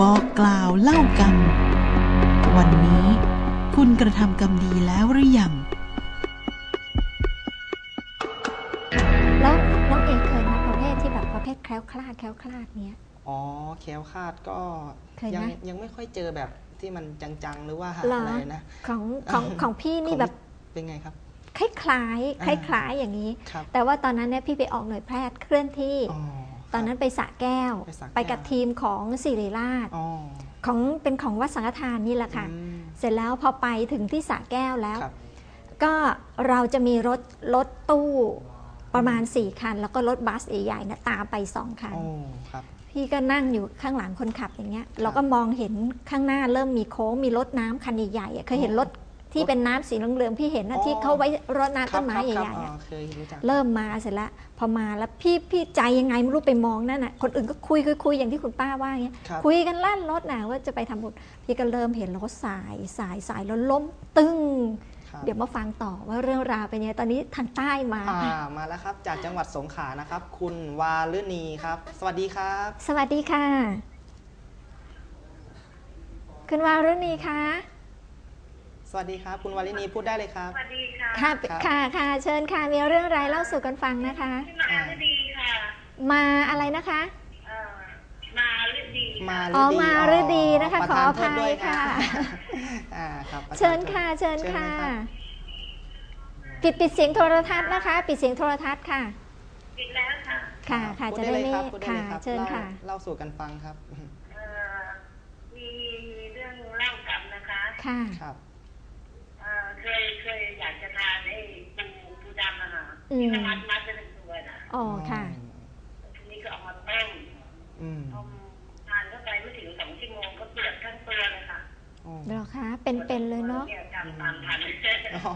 บอกกล่าวเล่ากรรมวันนี้คุณกระทำกรรมดีแล้วหรือยังแล้วน้องเอกเคยมาประเภทที่แบบประเภทแคล้วคลาดแคล้วคลาดเนี้ย อ๋อแคล้วคลาดก็เคยไหม ยังยังไม่ค่อยเจอแบบที่มันจังๆ หรือว่าเหรออ อะไรนะ ของของของพี่นี่แบบเป็นไงครับ คล้ายๆคอ่าล้ายๆอย่างนี้ ครับแต่ว่าตอนนั้นเนี่ยพี่ไปออกหน่วยแพทย์เคลื่อนที่ อ๋อ ตอนนั้นไปสระแก้ว ไปสระแก้ว ไปกับทีมของศิริราชอ๋อ ของเป็นของวัดสังฆทานนี่แหละค่ะ อืม เสร็จแล้วพอไปถึงที่สระแก้วแล้ว ครับ ก็เราจะมีรถรถตู้ประมาณ 4 คัน แล้วก็รถบัสใหญ่ๆนะตามไป 2 คัน โอ้ ครับ พี่ก็นั่งอยู่ข้างหลังคนขับอย่างเงี้ย เราก็มองเห็นข้างหน้าเริ่มมีโค้งมีรถน้ำคันใหญ่ๆอะเคยเห็นรถ ที่เป็นน้ำสีเหลืองๆพี่เห็นนะอ๋อที่เขาไว้รดน้ำครัต้บนไม้ครับใหญ่ๆอ๋อะอเคยรู้จักเริ่มมาเสร็จแล้วพอมาแล้วพี่พี่ใจยังไงไม่รู้ไปมองนั่นน่ะคนอื่นก็คุยคุยคุยอย่างที่คุณป้าว่าอย่างเงี้ยครับคุยกันลั่นรถน่ะว่าจะไปทำบุญพี่ก็เริ่มเห็นรถสายสายสายแล้วล้มตึ้ง ครับ เดี๋ยวมาฟังต่อว่าเรื่องราวเป็นยังไงตอนนี้ทางใต้มา อ่ามาแล้วครับ จากจังหวัดสงขลานะครับ คุณวาลืนีครับ สวัสดีครับ สวัสดีค่ะ คุณวารุณีคะ สวัสดีครับ คุณวาลินีพูดได้เลยครับ สวัสดีค่ะค่ะครับค่ะค่ะเชิญค่ะมีเรื่องอะไรเล่าสู่กันฟังนะคะชื่อมาฤดีค่ะมาอะไรนะคะเอ่อมาฤดีมาอ๋อฤดีมาฤดีนะคะประขอธานอภัยโทษด้วยค่ะ อ่าครับประธานเชิญโทษค่ะ เชิญค่ะเชิญเลยรับปิดปิดเสียงโทรทัศน์นะคะ ปิดเสียงโทรทัศน์ค่ะ ปิดแล้วค่ะค่ะค่ะพูจะได้ได้เลยไม่ครับพูดได้ค่ะเลยครับเชิญล่าค่ะเล่าสู่กันฟังครับเอ่อมีมีเรื่องเล่ากรรมนะคะ ค่ะ ครับ เอ่อเคยเคยอยากจะทานไอ้ปูปูดำอะค่ะอืม ที่มันมัดมัดเป็นตัวน่ะอ๋อค่ะ ทีนี้ก็เอามาต้มอืมต้มทานเข้าไปไม่ถึงสองชั่วโมงก็เปลือกทั้งตัวเลยค่ะอ๋อเหรอคะเป็นเป็นเลยเนาะเนี่ยจำตามทันอ๋อ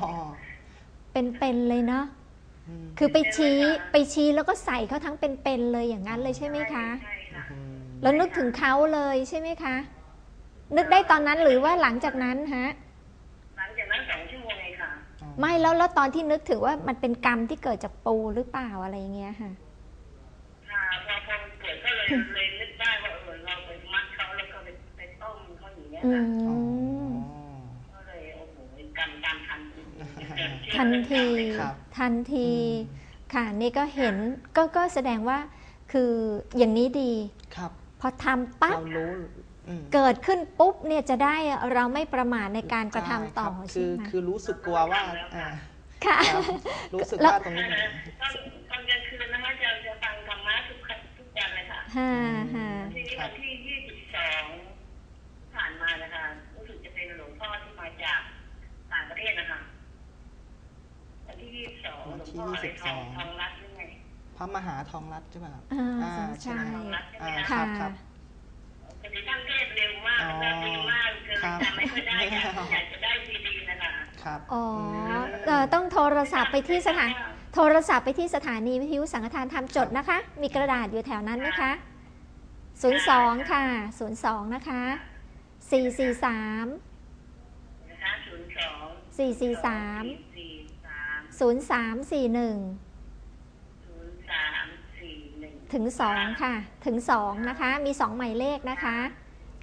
เป็นเป็นเลยเนาะอืมคือไปชี้ไปชี้แล้วก็ใส่เขาทั้งเป็นเป็นเลยอย่างนั้นเลยใช่ไหมคะ ใช่ค่ะอืมแล้วนึกถึงเขาเลยใช่ไหมคะ นึกได้ตอนนั้นหรือว่าหลังจากนั้นฮะ หลังจากนั้นสองชั่ ไม่แล้วแล้วตอนที่นึกถึงว่ามันเป็นกรรมที่เกิดจากปูหรือเปล่าอะไรอย่างเงี้ยค่ะค่ะพอพอเกิดก็เลยเลยนึกได้ว่าเออเราไปมัดเขาแล้วก็ไปไปต้มเขาอย่างเงี้ยอืค่ะอ๋อมก็เลยโอ้โหกำตามทันทันทีครับทันทีอืมค่ะนี่ก็เห็นก็ก็แสดงว่าคืออย่างนี้ดีครับ พอทำปั๊บเรารู้อืม เกิดขึ้นปุ๊บเนี่ยจะได้เราไม่ประมาทในการกระทำต่อใช่ครับใช่คือไหมคือรู้สึกกลัวว่าอ่าค่ะครับรู้สึกแล้วว่าตรงนี้ตอนตอนกลางคืนนะคะจะจะฟังธรรมะทุกคัทุกวันเลยค่ะฮ่าฮ่าทีนี้วันที่ยี่สิบสองผ่านมานะคะรู้สึกจะเป็นหลวงพ่อที่มาจากต่างประเทศนะคะวันที่ยี่สิบสองหลวงพ่ออะไรทองทองรัตน์หรือไงพระมหาทองรัตน์ใช่ไหมครับอ่าอ่าใช่ไหมทองรัตน์ใช่ไหมอ่าคะครัค่ะบ ครับพอดีท่านเทศเร็วมากและดีมากเกินจำไม่ค่อยได้อยากอยากจะได้ดีๆนะคะครับอ๋อมเอ่อต้องโทรศัพท์ไปที่สถาน โทรศัพท์ไปที่สถานีวิทยุสังฆทานทำจดนะคะ มีกระดาษอยู่แถวนั้นไหมคะ 02 ค่ะ 02 นะคะ 443 นะคะศูนย์สอง443สี่สาม0341ศูนย์สามสี่หนึ่ง ถึง 2 ค่ะ ถึง 2 นะคะ มี 2 หมายเลขนะคะ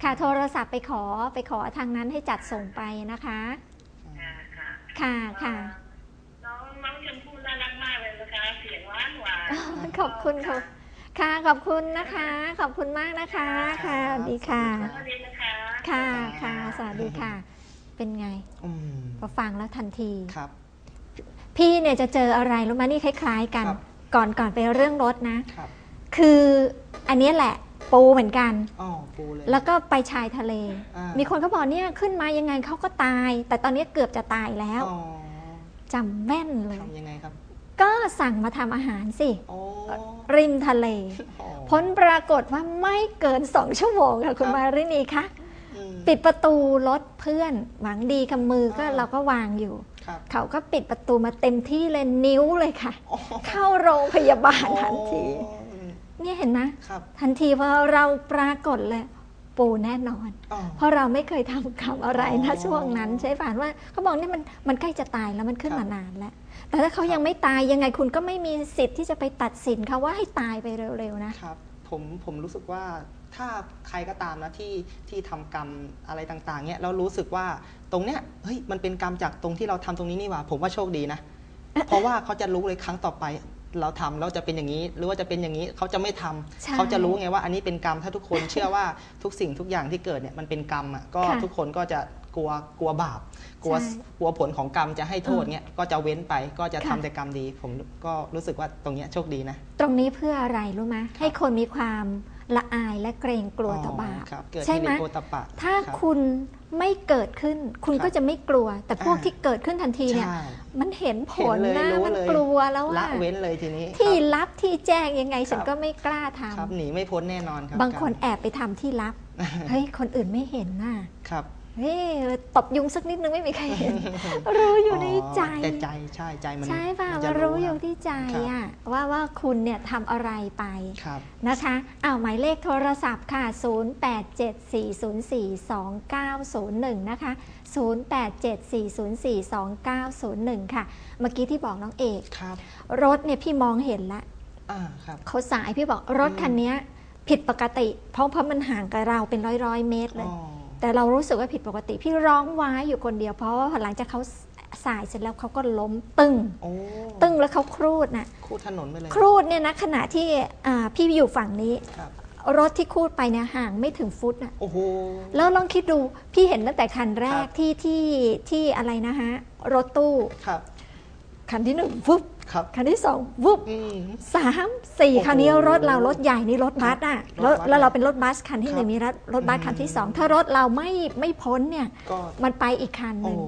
ค่ะโทรศัพท์ไปขอไปขอทางนั้นให้จัดส่งไปนะคะค่ะค่ะค่ะค่ะน้องน้องชมพู่น่ารักมากเลยนะคะเสียงหวานหวานขอบคุณค่ะค่ะขอบคุณนะคะ ขอบคุณมากนะคะ ค่ะสวัสดีค่ะสวัสดีนะคะค่ะค่ะสวัสดีค่ะ เป็นไงอืมพอฟังแล้วทันทีครับ พี่เนี่ยจะเจออะไรรู้ไหมนี่คล้าย ๆ กันครับก่อนก่อนไปเรื่องรถนะ ครับคืออันเนี้ยแหละปูเหมือนกัน อ๋อปูเลย แล้วก็ไปชายทะเล อ่ามีคนเขาบอกเนี่ยขึ้นมายังไงเขาก็ตาย แต่ตอนนี้เกือบจะตายแล้วอ๋อจำแม่นเลย ทำยังไงครับก็สั่งมาทำอาหารสิโอ้ริมทะเล อ๋อ ผลปรากฏว่าไม่เกินสองชั่วโมงค่ะคุณครับ มารินีคะอืม ปิดประตูรถเพื่อนหวังดีกับมือก็อ่า เราก็วางอยู่ ครับเขาก็ปิดประตูมาเต็มที่เลยนิ้วเลยค่ะ อ๋อเข้าโรงพยาบาลทันที อ๋ออืม เนี่ยเห็นไหมครับ ทันทีพอเราปรากฏเลยปูแน่นอน อ๋อ เพราะเราไม่เคยทำกรรมอะไรอ๋นะอช่วงนั้น ใช่ป่านว่าเขาบอกเนี่ยมันมันใกล้จะตายแล้วมันขึ้นครับมานานแล้ว แต่ถ้าเขาครับยังไม่ตายยังไงคุณก็ไม่มีสิทธิ์ที่จะไปตัดสินเขาว่าให้ตายไปเร็วๆนะ ครับผผมผมรู้สึกว่าถ้าใครก็ตามนะที่ที่ทำกรรมอะไรต่างๆเนี่ยเรารู้สึกว่าตรงเนี้ยเฮ้ยมันเป็นกรรมจากตรงที่เราทำตรงนี้นี่หว่า ผมว่าโชคดีนะ เพราะว่าเขาจะรู้เลยครั้งต่อไป เราทำเราจะเป็นอย่างนี้ หรือว่าจะเป็นอย่างนี้เขาจะไม่ทำใช่เขาจะรู้ไงว่าอันนี้เป็นกรรมถ้าทุกคน เชื่อว่าทุกสิ่งทุกอย่างที่เกิดเนี่ยมันเป็นกรรมอะก็ค่ะทุกคนก็จะกลัวกลัวบาป กลัวใช่กลัวผลของกรรมจะให้โทษเนี่ยก็จะเว้นไปก็จะทำค่ะ แต่กรรมดี ผมก็รู้สึกว่าตรงเนี้ยโชคดีนะ ตรงนี้เพื่ออะไรรู้ไหมให้คนมีความละอายและเกรงกลัวต่อบาป ครับเกิดใช่ที่ไหมเป็นโอตปะถ้ารับ คุณไม่เกิดขึ้น คุณครับก็จะไม่กลัว แต่พวกอ่า ที่เกิดขึ้นทันทีเนี่ย ใช่ มันเห็นผลเห็นเลยนะรู้มันเลย กลัวแล้วละว่าเว้นเลยทีนี้ที่ครับ ลับที่แจ้งยังไงฉันครับ ก็ไม่กล้าทครับหนีไม่พ้นแน่นอนครับำบางคนกรแอบไปทำที่ลับ เฮ้ยคนอื่นไม่เห็นน่ะ ครับ เฮ้ยตบยุงสักนิดนึงไม่มีใครเห็น รู้อยู่ในใจ แต่ใจใช่ใจมันใช่ป่ะมันมัจะนรู้อคยู่บที่ใจครับอะว่าว่าคุณเนี่ยทำอะไรไปครับนะคะอ้าวหมายเลขโทรศัพท์ค่ะ 0874042901 นะคะ 0874042901 ค่ะ เมื่อกี้ที่บอกน้องเอกครับรถเนี่ยพี่มองเห็นแล้วอ่าครับเขาสายพี่บอกรถอืมคันเนี้ยผิดปกติ เพราะเพราะมันห่างกับเราเป็นร้อยร้อยๆเมตรเลยอ๋อ แต่เรารู้สึกว่าผิดปกติ พี่ร้องว้ายอยู่คนเดียวเพราะว่าหลังจากเขาสายเสร็จแล้วเขาก็ล้มตึงโอ้ตึงแล้วเขาครูดน่ะคู่ถนนไปเลยครูดเนี่ยนะขณะที่อ่าพี่อยู่ฝั่งนี้ ครับรถที่ครูดไปเนี่ยห่างไม่ถึงฟุตน่ะโอ้โห แล้วลองคิดดูพี่เห็นตั้งแต่คันแรกครับ ที่ที่ที่อะไรนะฮะรถตู้ ครับ คันที่หนึ่งวุบ ครับคันที่สองวุบอืมสามสี่โอ้โหคราวนี้รถเรารถใหญ่นี่รถบัสอะรแล้วถบัสแล้วเราเป็นรถบัสคันที่ครับหนึ่งมีรถรถบัสคันที่สองถ้ารถเราไม่ไม่พ้นเนี่ยก็มันไปอีกคันหโอ้นึ่งโห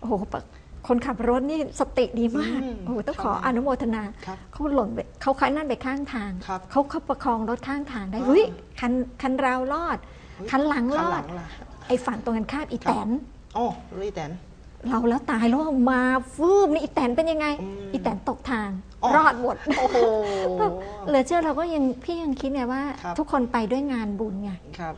โอ้โหปะคนขับรถนี่สติดีมากอืมโอ้โหต้องครับขออนุโมทนาครับเขาหล่นไปเขาคันนั่นไปข้างทางครับเขาเขาประคองรถข้างทางได้อ่าเฮ้ยคันคันเรารอดเฮ้ยคันหลังรข้างอหลัดงล่ะไอ้ฝั่งตรงกันข้ามอีแตนโอ้รีแตน เราแล้วตายแล้วมาฟืบนี่อีแตนเป็นยังไง อืมอีแตนตกทาง อ๋อ รอดหมดโอ้โหเหลือเชื่อเราก็ยังพี่ยังคิดไงว่า ครับ ทุกคนไปด้วยงานบุญไงครับ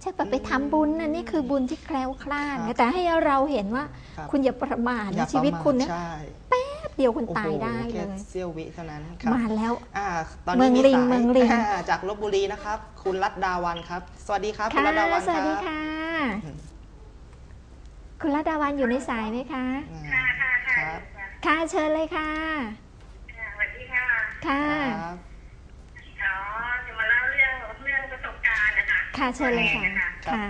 ใช่ปะไปทำบุญนะนี่คือบุญที่แคล้วคลาดครับไงแต่ให้เราเห็นว่าครับ คุณอย่าประมาทอย่านะชีวิตประมาทคุณเนี่ยใช่แป๊บเดียวคุณโอ้โหตายได้เลแค่ยเสี้ยววิเท่านั้นครับ มาแล้ว อ่าตอนเมืนี้องมีลิงสายเมืองลิงอ่าจากลบบุรีนะครับ คุณรัตดาวันครับ สวัสดีครับ คุค่ะณรัตดาวันสวัสดีรับ ค่ะ อืม คุณรัตดาวันอยู่ในสายไหมคะอ่าค่ะค่ะคค่ะรับค่ะเชิญเลยค่ะ ค่ะสวัสดีค่ะค่ะ ครับอ๋อจะมาเล่าเรื่องเรื่องประสบการณ์นะคะค่ะเชิญเลยค่ะตัวองนค่ะ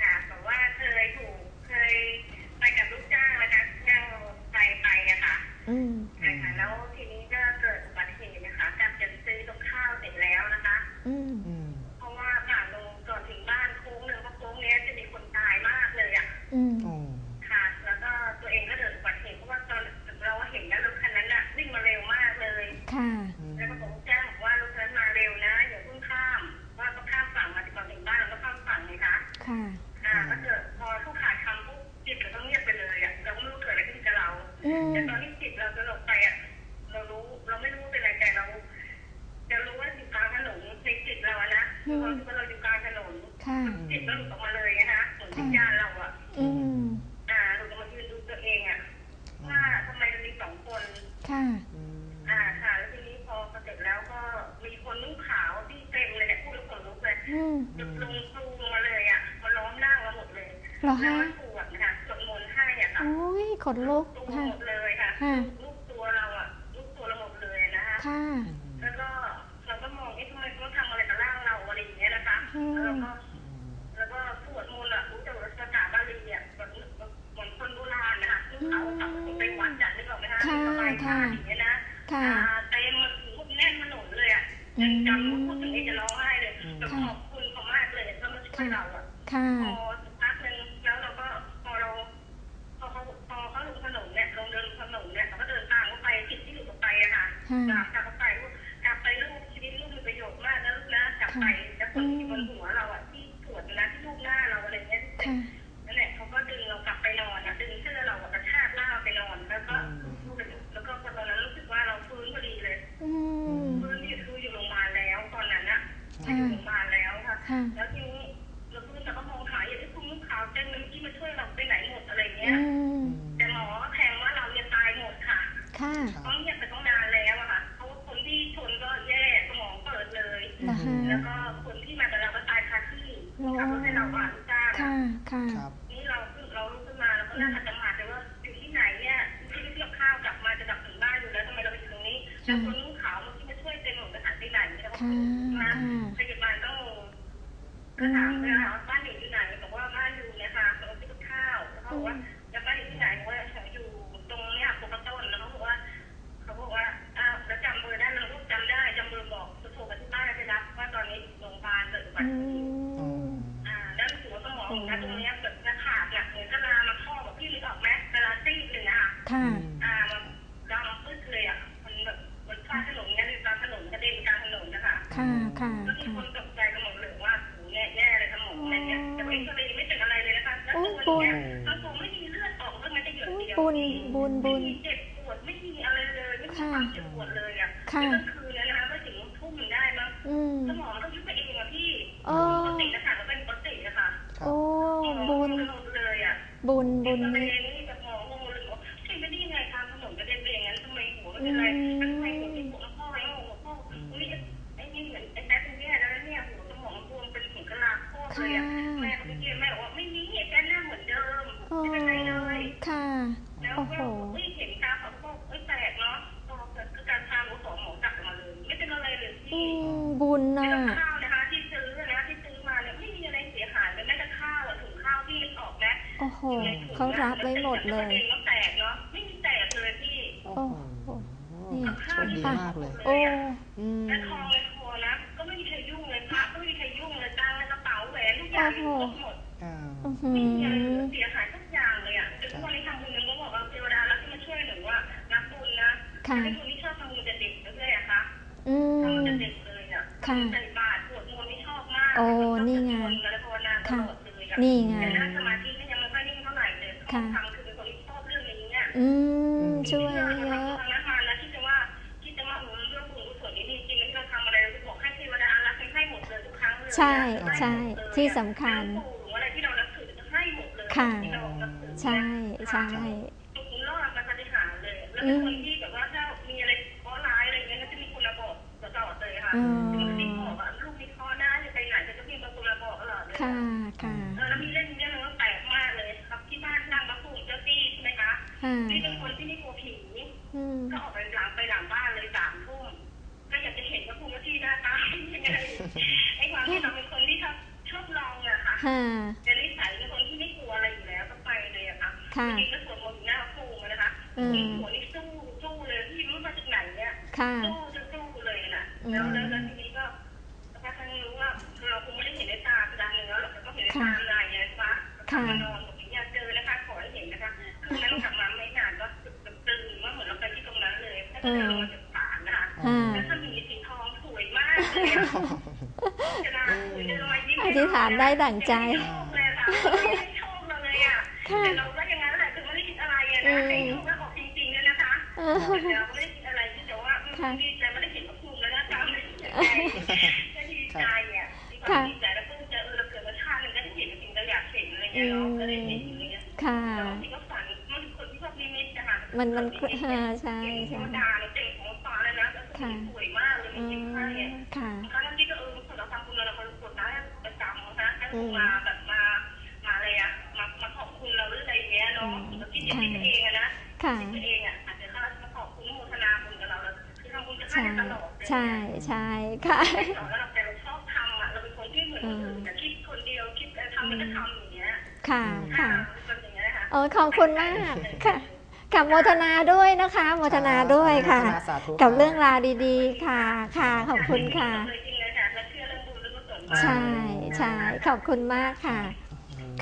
ค่ะแบบว่าเคยถูกเคยไปกับลูกจ้างนะคะนั่งไปไปอะค่ะ อืม คือความที่ว่าเราอยู่กลางถนนค่ะจิตเราหลุดออกมาเลยนะคะเหมือนวิญญาณเราอะอืมอ่าหลุดออกมายืนดูตัวเองอะว่าทำไมมันมีสองคนค่ะอืมอ่าค่ะแล้วทีนี้พอเสร็จแล้วก็มีคนนุ่งขาวที่เต็มเลยเนี่ยพูดแล้วขนลุกเลยอืมจุดลงครูมาเลยอะมาล้อมหน้าเราหมดเลยเหรอแล้วคะก็สวดนะคะสวดมนต์ให้อะค่ะโอ้ยขนลุกตัวค่ะหมดเลยค่ะ ค่ะนะค่ะพยาบาลต้องก็ถามเลยค่ะว่า บุญบุญนี้ ให้คนที่ชอบทำบุญแต่เด็กเลยอะคะอืทำบุญมแต่เด็กเลยอะค่ะ ใส่บาตรสวดมนต์นี่ชอบมากโอ้นี่ไงแล้วภาวนาตลอดเลยอะนี่ไงแต่นั่งสมาธิก็ยังไม่ค่อยนิ่งเท่าไหร่เลยชอบทำคือเป็นคนที่ชอบเรื่องนี้เนี่ย อืม ช่วยที่เยเราอะทำนะคะนะที่จะว่าที่จะว่าเออเรื่องบุญกุศลนี่ดีจริงๆที่เราทำอะไรเราบอกให้เทวดาอารักษ์ให้หมดเลยทุกครั้งเลยนะใช่ใช่ห้หมดเลยอะที่สำคัญหลวงปู่อะไรที่เรานับถือจะให้หมดเลยค่ะ ที่เรานับถือใช่ใช่คุณรอดมาปฏิหารเลย แล้วเป็นคน ค่ะค่ะแต่นิสัยเป็นคนที่ไม่กลัวอะไรอยู่แล้วก็ไปเลยอะค่ะค่ะ จริงๆก็ ด้ดั่งใจโชคเลยค่ะไม่ได้โชคเลยอะค่ะแต่เราก็อย่างนั้นแหละคือไม่ได้คิดอะไรอะนะให้โชคแล้วออกจริงๆเนี่ยนะคะเออแต่เราไม่ได้คิดอะไรที่แต่ว่าดีใจไม่ได้เห็นพระภูมิแล้วนะตามเลยก็ดีใจอะมีความดีใจแล้วก็จะเออเราเกิดมาชาติหนึงก็ได้เห็นจริงๆเราอยากเห็นอะไรเงี้ยเนาะก็ได้เห็นอย่างเงี้ยค่ะแล้วบางทีก็ฝันมันคนที่ชอบนิมิตนะคะมันมันเออใช่เห็นเทใช่วดาเราเจ๋งของฟ้าเลยนะแล้วสวยมากเลยอืจริงมๆให้อะค่ะครั้งที่ก็เออเราทำบุญเราคนกดได้ประจำนะให้ มาแบบมามาอะไรอะมามาขอบคุณเราหรืออะไรเงี้ยเนาะแล้วที่จะคิดเองอะนะค่ะตัวเองอะอาจจะเข้ามาขอบคุณโมทนาบุญกับเราแล้วคือทำบุญจะให้ใช่ตลอดใช่ใช่ค่ะแล้วเราแต่เราชอบทำอะเราเป็นคนที่เหมือนคนอื่นแต่คิดคนเดียวคิดทำมันก็ทำอย่างเงี้ยค่ะค่ะเป็นอย่างเงี้ยค่ะโอ้ขอบคุณมากค่ะกับโมทนาด้วยนะคะ โมทนาด้วยค่ะโมทนาสาธุกับเรื่องราวดีๆ ค่ะ ค่ะ ขอบคุณค่ะ ใช่ใช่ขอบคุณมากค่ะ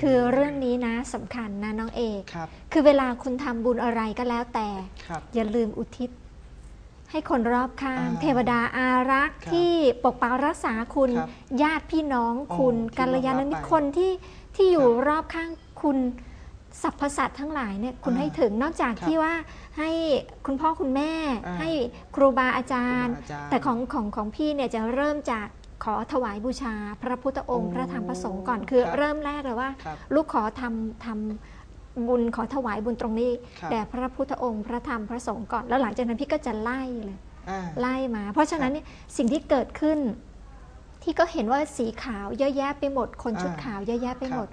คือเรื่องนี้นะสำคัญนะน้องเอก ครับ คือเวลาคุณทำบุญอะไรก็แล้วแต่ ครับ อย่าลืมอุทิศ ให้คนรอบข้าง อ่าเทวดาอารักษ์ครับที่ปกปักรักษาคุณ ครับญาติพี่น้องคุณอ๋อกัลยาณที่มิเราตรับรไปคนที่ที่อยู่ครับรอบข้างคุณสรรพสัตว์ทั้งหลายเนี่ยคุณอ่าให้ถึงนอกจากครับที่ว่าให้คุณพ่อคุณแม่ อ่าให้ครูบาอาจารย์ ครูบาอาจารย์แต่ของของของพี่เนี่ยจะเริ่มจาก ขอถวายบูชาพระพุทธองค์โอ้พระธรรมพระสงฆ์ก่อนคือครับเริ่มแรกเลยว่า ครับลูกขอทำทำบุญขอถวายบุญตรงนี้ครับ แด่พระพุทธองค์ พระธรรมพระสงฆ์ก่อน แล้วหลังจากนั้นพี่ก็จะไล่เลย อ่า ไล่มา เพราะฉะนั้นเนี่ยสิ่งที่เกิดขึ้น ที่ก็เห็นว่าสีขาวเยอะแยะไปหมด คนชุดอ่าขาวเยอะแยะไปหมด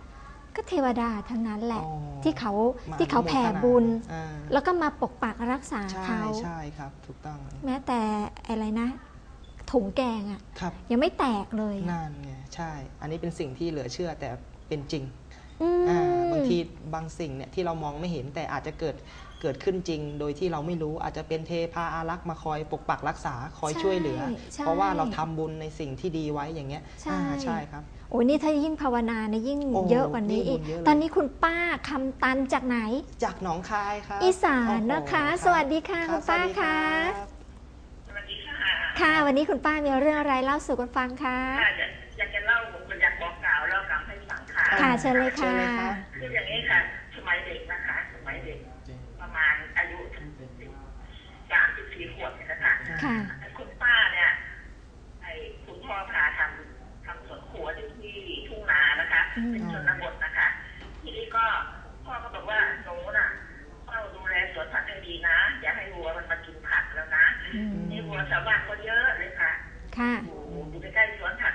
ก็เทวดาทั้งนั้นแหละ อ๋อ ที่เขามาที่เขาอนุโมทแผ่นาบุญ อ่าแล้วก็มาปกปักรักษาใช่เขา ใช่ครับ ถูกต้อง แม้แต่อะไรนะ ถุงแกงอะครับ ยังไม่แตกเลยอะนั่นไงใช่ อันนี้เป็นสิ่งที่เหลือเชื่อแต่เป็นจริงอืมอ่าบางทีบางสิ่งเนี่ยที่เรามองไม่เห็นแต่อาจจะเกิดเกิดขึ้นจริง โดยที่เราไม่รู้อาจจะเป็นเทพาอารักษ์มาคอยปกปักรักษาคอยช่วยเหลือใช่เพราะว่าเราทำบุญในสิ่งที่ดีไว้อย่างเงี้ยใช่อ่าใช่ครับโอ้ยนี่ถ้ายิ่งภาวนาเนี่ยยิ่งโอ้เยอะกว่านี้อีกยิ่งบุญเยอะเลยตอนนี้คุณป้าคำตันจากไหน จากหนองคายครับอีสานโอ้โหนะคะรับสวัสดีค่ะรับคุณป้าสวัสดีคะรับสวัสดี ค่ะค่ะ วันนี้คุณป้ามีเรื่องอะไรเล่าสู่กันฟังคะค่ะอยากอยากจะเล่าผมอยากบอกกล่าวเล่ากล่าวให้ฟังค่ะค่ะเชิญเลยค่ะเชิญเลยครับคืออย่างนี้ค่ะสมัยเด็กนะคะ สมัยเด็ก ประมาณอายุสามสิบสี่ขวบเนี่ยนะคะค่ะคุณป้าเนี่ยไอ้คุณพ่อพาทำทำสวนครัวอยู่ที่ทุ่งนานะคะอืมเป็นชนบทนะคะ ทีนี้ก็พ่อก็บอกว่าหนูน่ะเฝ้าดูแลสวนผักให้ดีนะ อย่าให้วัวมันมากินผักแล้วนะ อืมนี่วัวชาวบ้านก็เยอะเลยค่ะค่ะ อยู่อยู่ใกล้ๆสวนผัก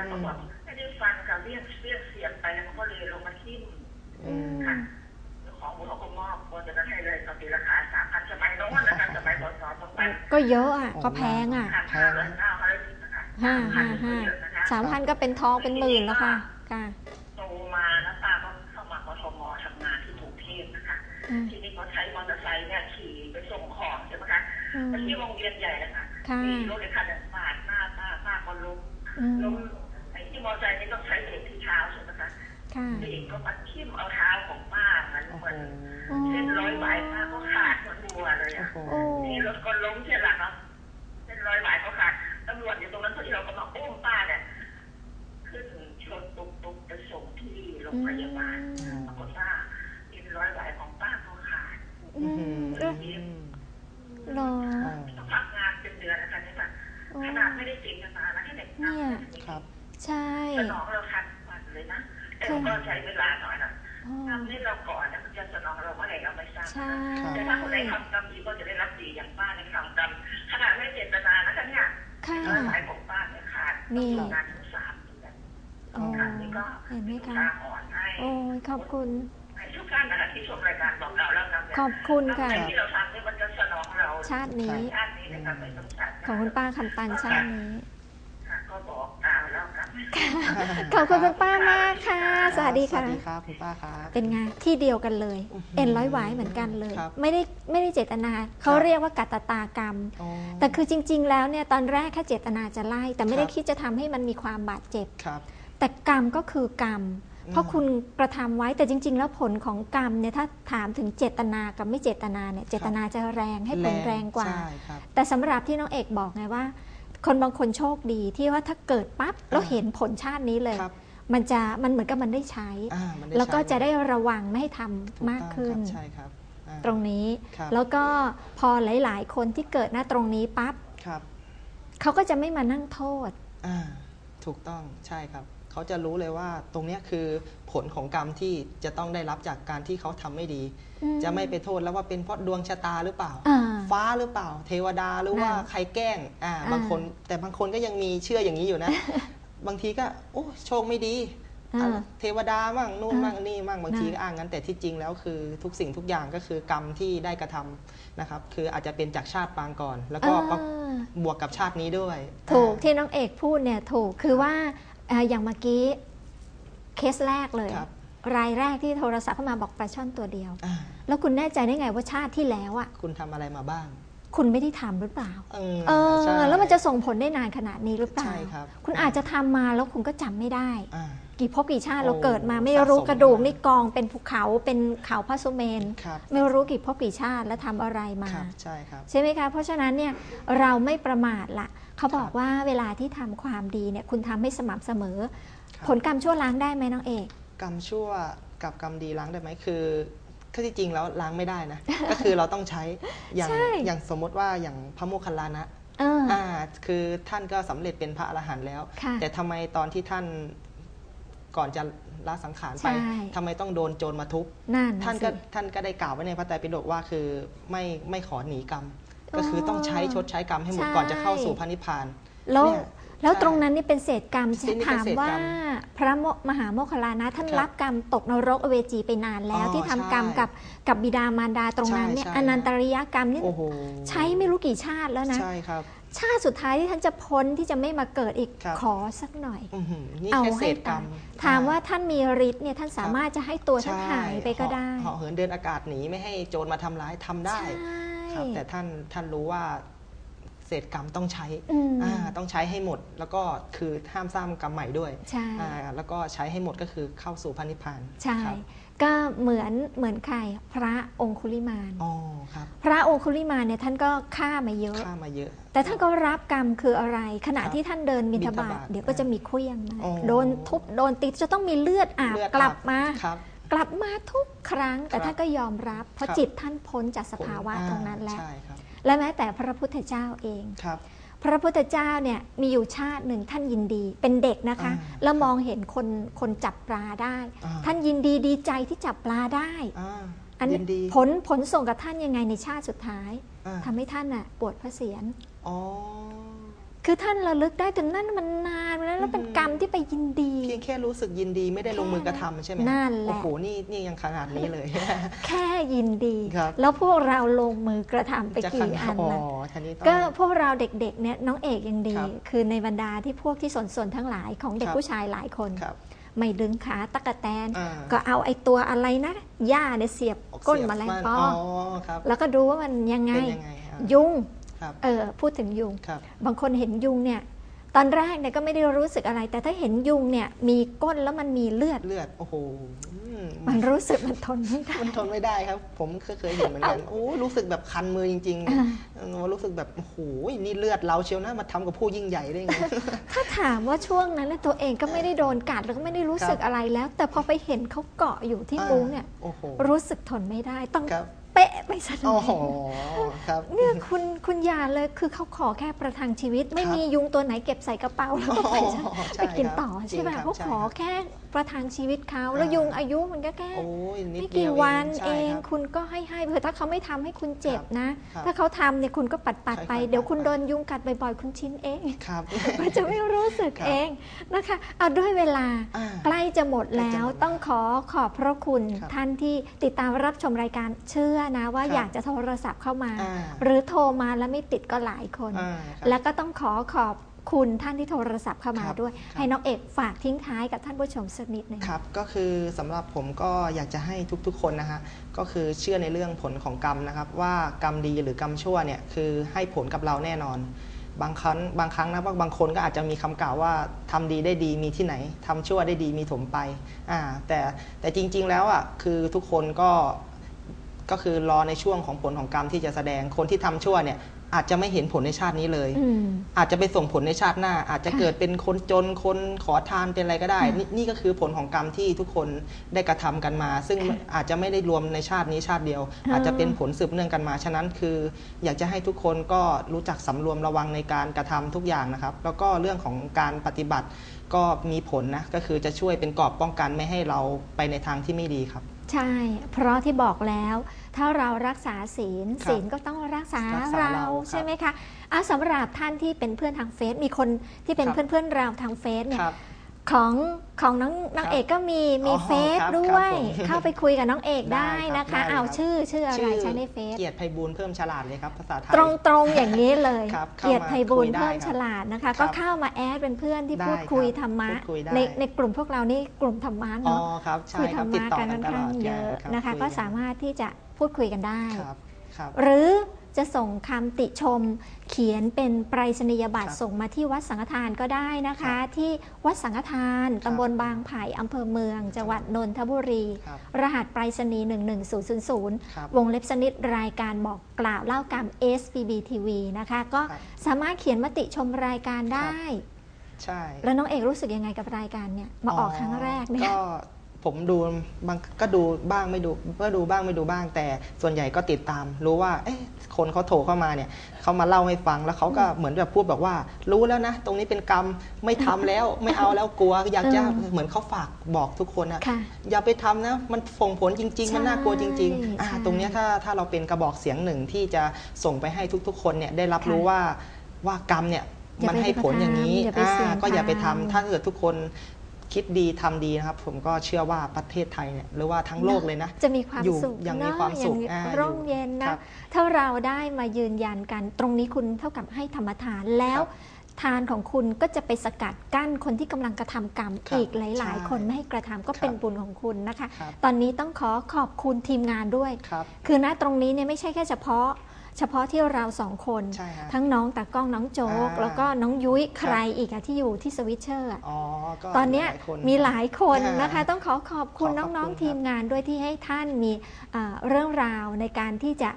แล้วก็บอกไม่ได้ฟันค่ะเรียกเรียกเสียงไปแล้วมันก็เลยลงมาทิ่มอืมค่ะเจ้าของวัวเขาก็มอบวัวจะนั้นให้เลยตอนตีราคาสามพันสมัยโน้นนะคะสมัยพศสองพันก็เยอะอะก็แพงอะค่ะห้าร้อยเก้าร้อยสิบนะคะห้าพัห้านห้าเยอะนะคะสามพันก็เป็นทองเป็นหมื่นแล้วค่ะค่ะโตมาแล้วตาก็เข้ามากทมทำงานที่กรุงเทพนะคะอืมทีนี้เขาใช้มอเตอร์ไซค์เนี่ยขี่ไปส่งของใช่ไหมคะอืมไปที่โรงเรียนใหญ่นะคะค่ะมีรถเลยคันหนึ่งปาดหน้าป้าป้าก็ล้มอืมล้ม คะค่ะเบรกก็มาทิ่มเอาเท้าของป้าเหมือนโอ้เหโหมือนอืมเส้นร้อยหวายป้าก็ขาดเหมือนบัวเลยโอ้อะโหโอ้ คะตาอ่อนให้โอ้ยขอบคุณให้ทุกท่านนะคะที่ชมรายการบอกกล่าวแล้วกันเนี่ยขอบคุณค่ะทำในที่เราทำเนี่ยมันจะสนองเราชาตินี้ ชาตินี้นะครับไม่ต้องชาติหของคุณป้าคำตันชาตินี้ค่ะก็บอกกล่าวแล้วกันขอบคุณคุณป้ามากค่ะ สวัสดีสค่ะวัสดีครับคุณป้าครับ เป็นไงที่เดียวกันเลย อื้อหือเอ็นร้อยหวายเหมือนกันเลย ครับไม่ได้ไม่ได้เจตนา เขาครับ เรียกว่ากัตตากรรมอ๋อแต่คือจริง ๆ แล้วเนี่ยตอนแรกแค่เจตนาจะไล่ แต่ไม่ได้ครับ คิดจะทำให้มันมีความบาดเจ็บ ครับ แต่กรรมก็คือกรรม เพราะคุณกระทำไว้แต่จริง ๆ แล้วผลของกรรมเนี่ยถ้าถามถึงเจตนากับไม่เจตนาเนี่ยเจตนาจะแรงให้ผลแรงกว่าใช่ครับแต่สำหรับที่น้องเอกบอกไงว่า คนบางคนโชคดีที่ว่าถ้าเกิดปั๊บแล้วอ่าเห็นผลชาตินี้เลยครับมันจะมันเหมือนกับมันได้ใช้อ่ามันได้แล้วก็ใช้จะได้ระวังไม่ให้ทถูำมากต้องขึ้นครับใช่ครับอ่าตรงนี้ครับแล้วก็พอหลาย ๆ คนที่เกิดหน้าตรงนี้ปั๊บครับเขาก็จะไม่มานั่งโทษอ่าถูกต้องใช่ครับ เขาจะรู้เลยว่าตรงเนี้ยคือผลของกรรมที่จะต้องได้รับจากการที่เขาทำไม่ดีอืจะไม่ไปโทษแล้วว่าเป็นเพราะดวงชะตาหรือเปล่าอ่าฟ้าหรือเปล่า เทวดาหรือว่านั่นใครแกล้งอ่าอ่าบางคนแต่บางคนก็ยังมีเชื่ออย่างนี้อยู่นะ บางทีก็ โอ้โชคไม่ดีอ่าอะไรเทวดามั่งนู่นอ่ามั่งนี่มั่งบางทีน่ะก็อ้างงั้นแต่ที่จริงแล้วคือทุกสิ่งทุกอย่างก็คือกรรมที่ได้กระทำนะครับ คืออาจจะเป็นจากชาติปางก่อน แล้วก็อ่าบวกกับชาตินี้ด้วย ถูกอ่าที่น้องเอกพูดเนี่ยถูกคือว่า เอ่ออย่างเมื่อกี้เคสแรกเลย ครับ รายแรกที่โทรศัพท์เข้ามาบอกปลาช่อนตัวเดียว อ่าแล้วคุณแน่ใจได้ไงว่าชาติที่แล้วอะคุณทำอะไรมาบ้างคุณไม่ได้ทำหรือเปล่าเออเออใช่แล้วมันจะส่งผลได้นานขนาดนี้หรือเปล่า ใช่ครับ คุณอาจจะทำมาแล้วคุณก็จำไม่ได้ อ่า กี่ภพกี่ชาติโอ้เราเกิดมาไม่สะสมรู้กระดูกมานี่นี่กองเป็นภูเขาเป็นเขาพระสุเมน ครับ ไม่รู้กี่ภพกี่ชาติแล้วทำอะไรมา ครับ ใช่ครับ ใช่ไหมคะ เพราะฉะนั้นเนี่ยเราไม่ประมาทละ เขาบอคกรับว่าเวลาที่ทำความดีเนี่ยคุณทำให้สม่ำเสมอครับผลกรรมชั่วล้างได้ไหมน้องเอก กรรมชั่วกับกรรมดีล้างได้ไหมคือคือที่จริงแล้วล้างไม่ได้นะ ก็คือเราต้องใช้อย่างใช่อย่างสมมติว่าอย่างพระโมคคัลลานะเอออ่าคือท่านก็สำเร็จเป็นพระอรหันต์แล้วค่ะแต่ทำไมตอนที่ท่านก่อนจะละสังขารไปใช่ทำไมต้องโดนโจรมาทุบนั่นท่านก็สิท่านก็ได้กล่าวไว้ในพระไตรปิฎกว่าคือไม่ไม่ขอหนีกรรมอ๋อ ก็คือต้องใช้ชดใช้กรรมให้หมดใช่ก่อนจะเข้าสู่พระนิพพานแล้วเนี่ยแล้วใช่ตรงนั้นนี่เป็นเศษกรรมที่นี่เป็นถามเศษว่ากรรมพระโมมหาโมคคัลลานะท่านครับรับกรรมตกนรกอเวจีไปนานแล้วอ๋อที่ทำกรรมใช่กับกับบิดามารดาตรงนั้นเนี่ยใช่ใช่อนันตริยกรรมนี่โอ้โหใช้ไม่รู้กี่ชาติแล้วนะใช่ครับ ชาติสุดท้ายที่ท่านจะพ้นที่จะไม่มาเกิดอีกครับขอสักหน่อยอื้อหือนี่เอาแค่เศให้ษกรรตายมถามว่าอ่ท่านมีฤทธิ์เนี่ยท่านสามารถจะให้ตัวท่านหายไปก็ได้เหาะเหินเดินอากาศหนีไม่ให้โจรมาทำร้ายทำได้ใช่ครับแต่ท่านท่านรู้ว่า เศษกรรมต้องใช้อืมอ่าต้องใช้ให้หมด แล้วก็คือห้ามสร้างกรรมใหม่ด้วยใช่อ่าแล้วก็ใช้ให้หมดก็คือเข้าสู่พระนิพพานใช่ครับก็เหมือนเหมือนใครพระองคุลิมานอ๋อครับพระองคุลิมานเนี่ยท่านก็ฆ่ามาเยอะข้ามาเยอะ แต่ท่านก็รับกรรมคืออะไร ขณะครับที่ท่านเดินบิณฑบาตบิณฑบาตเดี๋ยวก็จะมีเครื่องมาอ๋อโดนทุบโดนตีจะต้องมีเลือดอาบเลือดกลับมาครับกลับมาทุกครั้งแต่ครับท่านก็ยอมรับ เพราะครับจิตท่านพ้นจากสภาวะอ่ตรงนั้นแล้วใช่ครับ และแม้แต่พระพุทธเจ้าเองครับ พระพุทธเจ้าเนี่ยมีอยู่ชาติหนึ่งท่านยินดี เป็นเด็กนะคะอ่าแล้วมองเห็นคนคนจับปลาได้อ่าท่านยินดีดีใจที่จับปลาได้อ่าอันยินี้นดีผลผลส่งกับท่านยังไงในชาติสุดท้ายอ่าทำให้ท่านน่ะปวดพระเศียรอ๋อ คือท่านระลึกได้แต่นั่นมันนานแล้วแล้วเป็นอืมกรรมที่ไปยินดี เพียงแค่รู้สึกยินดีไม่ได้ลงมือกระทำใช่ไหมนั่นแหละโอ้โหนี่นี่ยังขนาดนี้เลย แค่ยินดีครับแล้วพวกเราลงมือกระทำไปจะขกี่นาอัดนอ๋อละท่านี้ต้องก็พวกเราเด็กๆเนี่ยน้องเอกยังดีครับคือในบรรดาที่พวกที่สนๆทั้งหลายของเด็กครับผู้ชายหลายคนครับไม่ดึงขาตะกะแตนอ่าก็เอาไอ้ตัวอะไรนะหญ้าเนี่ยเสียบก้นเสียบแมลงนปออ๋ออครับแล้วก็ดูว่ามันยังไงเป็นยัง ไงอะยุงครับเออพูดถึงยุงครับบางคนเห็นยุงเนี่ยตอนแรกเนี่ยก็ไม่ได้รู้สึกอะไร แต่ถ้าเห็นยุงเนี่ยมีก้นแล้วมันมีเลือดเลือดโอ้โหอืมมันรู้สึกมันทนไม่ได้มันทนไม่ได้ครับ ผมก็เคยเห็นเหมือนกันโอ้รู้สึกแบบคันมือจริงอ่าๆเออรู้สึกแบบโอ้โหนี่เลือดเราเชียวนะมาทำกับผู้ยิ่งใหญ่ได้ไงถ้าถามว่าช่วงนั้นนะตัวเองก็ไม่ได้โดนกัดแล้วก็ไม่ได้รู้สึกครับอะไรแล้ว แต่พอไปเห็นเขาเกาะอยู่ที่มุ้งเนี่ยโอ้โหรู้สึกทนไม่ได้ต้องครับ เป๊ะไปซะหน่โอ้อยโหครับ เนี่ยคุณคุณอยาเลยคือเขาขอแค่ประทังชีวิต ไม่ครับมียุงตัวไหนเก็บใส่กระเป๋าแล้วก็ไปอ๋อใช่ไปกินครับต่อจริใช่งไหมครับเขาใช่ขอครับแค่ประทังชีวิตเขาแล้วอ่ายุ ยุงอายุมันก็แค่ โอ้ยนิดไม่เดีกี่ยววันใช่เองครับ คุณก็ให้ให้เผื่อถ้าเขาไม่ทำให้คุณเจ็บนะ ครับถ้าเขาทำเนี่ยคุณก็ปัดปัดๆไป ค่อยๆเดี๋ยวคุณปัดไปโดนยุงกัดบ่อยๆ คุณชินเอง ครับ มันจะไม่รู้สึกครับ เองนะคะเอาด้วยเวลาอ่า ใกล้จะหมดแล้ใกล้จะวหมดต้องขอขอบพระคุณครับ ท่านที่ติดตามรับชมรายการเชื่อนะว่าครับอยากจะโทรศัพท์เข้ามาอ่าหรือโทรมาแล้วไม่ติดก็หลายคนอ่าครับแล้วก็ต้องขอขอบคุณท่านที่โทรศัพท์เข้ามาครับด้วยครับให้น้องเอกฝากทิ้งท้ายกับท่านผู้ชมสักนิดหนึ่งครับ ก็คือสำหรับผมก็อยากจะให้ทุกๆคนนะฮะก็คือเชื่อในเรื่องผลของกรรมนะครับ ว่ากรรมดีหรือกรรมชั่วเนี่ยคือให้ผลกับเราแน่นอน บางครั้งบางครั้งนะว่าบางคนก็อาจจะมีคำกล่าวว่าทำดีได้ดีมีที่ไหนทำชั่วได้ดีมีถมไปอ่าแต่แต่จริง ๆ แล้วอะคือทุกคนก็ ก็คือรอในช่วงของผลของกรรมที่จะแสดงคนที่ทำชั่วเนี่ยอาจจะไม่เห็นผลในชาตินี้เลยอืมอาจจะไปส่งผลในชาติหน้า อาจจะค่ะเกิดเป็นคนจนคนขอทานเป็นอะไรก็ได้ค่ะนนี่ก็คือผลของกรรมที่ทุกคนได้กระทำกันมา ซึ่งค่ะอาจจะไม่ได้รวมในชาตินี้ชาติเดียวอ๋อออาจจะเป็นผลสืบเนื่องกันมา ฉะนั้นคือ อยากจะให้ทุกคนก็รู้จักสำรวมระวังในการกระทำทุกอย่างนะครับ แล้วก็เรื่องของการปฏิบัติก็มีผลนะ ก็คือจะช่วยเป็นกรอบป้องกันไม่ให้เราไปในทางที่ไม่ดีครับ ใช่ เพราะที่บอกแล้ว ถ้าเรารักษาศีลครับศีลก็ต้องรักษารักษาเราเราใช่ไหมคะอะสำหรับท่านที่เป็นเพื่อนทางเฟซมีคนที่เป็นครับ เพื่อนๆเราทางเฟซเนี่ยครับ ของของน้องน้องครับเอกก็มีมีอ๋อเฟซครับด้วย ครับผมเข้าไปคุยกับน้องเอกได้ได้ครับนะคะได้เอาครับ ชื่อชื่ออะไรใช้ในเฟซ เกียรติไพบูลย์เพิ่มฉลาดเลยครับภาษาไทย ตรงตรงๆอย่างนี้เลย ครับเข้ามาเกียรติไพบูลย์คุยได้เพิ่มครับฉลาดนะคะ ครับก็เข้ามาแอดเป็นเพื่อนที่ได้พูดคุยครับธรรมะพูดคุยได้ ในในกลุ่มพวกเรานี่กลุ่มธรรมะอ๋อเนาะครับ ใช่คุยคธรัรบรติดมะต่อกันกัค่อนนตลข้างอดเยอะรับนะคะยก็สามารถที่จะ พูดคุยกันได้ครับครับหรือจะส่งคำติชมเขียนเป็นไปรษณียบัตรครับส่งมาที่วัดสังฆทานก็ได้นะครัคะบที่วัดสังฆทานครับตำบลบางไผ่อำเภอเมือง จังหวัดนนทบุรีครับรหัสไปรษณีย์11000ครับวงเล็บสนิทรายการบอกกล่าวเล่ากรรม SBB TV นะคะ ก็ครับสามารถเขียนมติชมรายการได้ ใช่ แล้วน้องเอกรู้สึกยังไงกับรายการเนี่ยมาออกครั้งแรกเนี่ยก็ ผมดูบางก็ดูบ้างไม่ดูก็ดูบ้างไม่ดูบ้าง แต่ส่วนใหญ่ก็ติดตาม รู้ว่า เอ๊ะคนเขาโทรเข้ามาเนี่ยเขามาเล่าให้ฟังแล้วเขาก็เหมือนแบบพูดแบบว่า รู้แล้วนะ ตรงนี้เป็นกรรมไม่ทำแล้วไม่เอาแล้วกลัวอยากจะเออเหมือนเขาฝากบอกทุกคนอะค่ะอย่าไปทำนะมันส่งผลจริง ๆ มันน่ากลัวจริงๆอ่าใช่ตรงเนี้ยถ้าถ้าเราเป็นกระบอกเสียงหนึ่งที่จะส่งไปให้ทุกๆ คนเนี่ยได้รับค่ะรู้ว่าว่ากรรมเนี่ยอย่ามันไปให้ผลอย่างนี้อย่าไปเสี่ยงอ่าก็อย่าไปทำทำถ้าเกิดทุกคน คิดดีทำดีนะครับ ผมก็เชื่อว่าประเทศไทยเนี่ยหรือว่าทั้งโลกเลยนะ จะมีความอยู่สุขยังมีเนอะความสุขอย่งอ่าร่มเย็นครันะบถ้าเราได้มายืนยันกัน ตรงนี้คุณเท่ากับให้ธรรมทานแล้วครับทานของคุณก็จะไปสกัดกั้นคนที่กำลังกระทำกรรมครับอีกหลาย ใช่ๆ คนไม่ให้กระทำก็เป็นครับบุญของคุณนะคะ ครับตอนนี้ต้องขอขอบคุณทีมงานด้วย ครับ คือณตรงนี้เนี่ยไม่ใช่แค่เฉพาะ เฉพาะที่เราสองคน ใช่ฮะทั้งน้องตากล้องน้องโจ๊ก อ่า แล้วก็น้องยุ้ยครับใครอีกอะที่อยู่ที่สวิตเชอร์อะอ๋อก็ตอนเนี้ยหลายคน มีหลายคนอ่านนะคะ ต้องขอขอบคุณขอขอบน้องคุณๆทีมงานด้วยที่ให้ท่านมีอ่าเรื่องราวในการที่จะ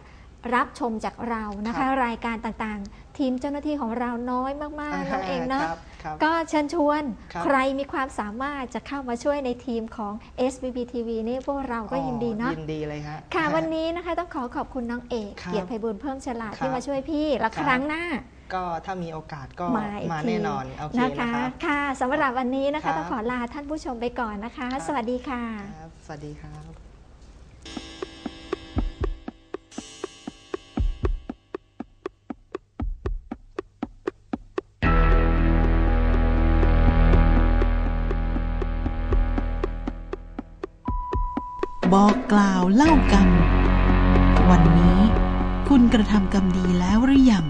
รับชมจากเรานะคะรายการต่างๆ ทีมเจ้าหน้าที่ของเราน้อยมากๆน้องเองเนาะ ครับ ครับก็เชิญชวนครับ ใครมีความสามารถจะเข้ามาช่วยในทีมของ SBB TV นี่พวกเราก็ยินดีเนาะ ยินดีเลยฮะค่ะวันนี้นะคะต้องขอขอบคุณน้องเอกครับเกียรติไพบุญเพิ่มฉลาดครับที่มาช่วยพี่ และครับครั้งหน้า ก็ถ้ามีโอกาสก็มาอีกมาที แน่นอน โอเคนะนะคะครับค่ะสำหรับวันนี้นะครัคะบต้องขอลาท่านผู้ชมไปก่อนนะคะ ครับ สวัสดีค่ะ ครับ สวัสดีครับ บอกกล่าวเล่ากรรมวันนี้คุณกระทำกรรมดีแล้วหรือยัง